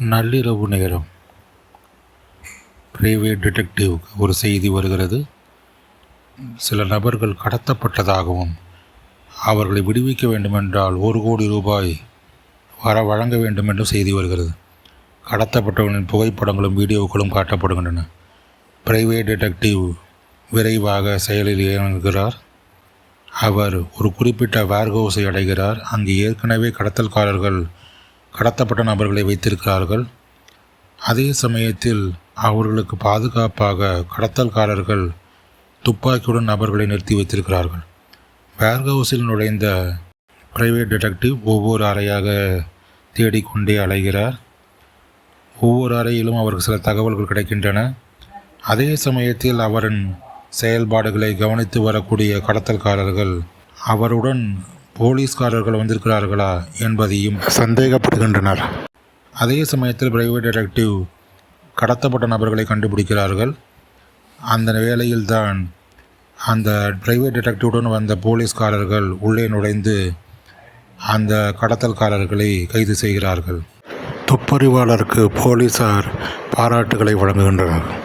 நள்ளிரவு நேரம். பிரைவேட் டிடெக்டிவ்க்கு ஒரு செய்தி வருகிறது. சில நபர்கள் கடத்தப்பட்டதாகவும் அவர்களை விடுவிக்க வேண்டுமென்றால் ஒரு கோடி ரூபாய் வர வழங்க வேண்டும் என்றும் செய்தி வருகிறது. கடத்தப்பட்டவர்களின் புகைப்படங்களும் வீடியோக்களும் காட்டப்படுகின்றன. பிரைவேட் டிடெக்டிவ் விரைவாக செயலில் இயங்குகிறார். அவர் ஒரு குறிப்பிட்ட வேர்கோஸை அடைகிறார். அங்கு ஏற்கனவே கடத்தல்காரர்கள் கடத்தப்பட்ட நபர்களை வைத்திருக்கிறார்கள். அதே சமயத்தில் அவர்களுக்கு பாதுகாப்பாக கடத்தல்காரர்கள் துப்பாக்கியுடன் நபர்களை நிறுத்தி வைத்திருக்கிறார்கள். வேர்ஹவுஸில் நுழைந்த பிரைவேட் டிடெக்டிவ் ஒவ்வொரு அறையாக தேடிக்கொண்டே அலைகிறார். ஒவ்வொரு அறையிலும் அவருக்கு சில தகவல்கள் கிடைக்கின்றன. அதே சமயத்தில் அவரின் செயல்பாடுகளை கவனித்து வரக்கூடிய கடத்தல்காரர்கள் அவருடன் போலீஸ்காரர்கள் வந்திருக்கிறார்களா என்பதையும் சந்தேகப்படுகின்றனர். அதே சமயத்தில் பிரைவேட் டிடெக்டிவ் கடத்தப்பட்ட நபர்களை கண்டுபிடிக்கிறார்கள். அந்த வேளையில்தான் அந்த பிரைவேட் டிடெக்டிவுடன் வந்த போலீஸ்காரர்கள் உள்ளே நுழைந்து அந்த கடத்தல்காரர்களை கைது செய்கிறார்கள். துப்பறிவாளருக்கு போலீசார் பாராட்டுகளை வழங்குகின்றனர்.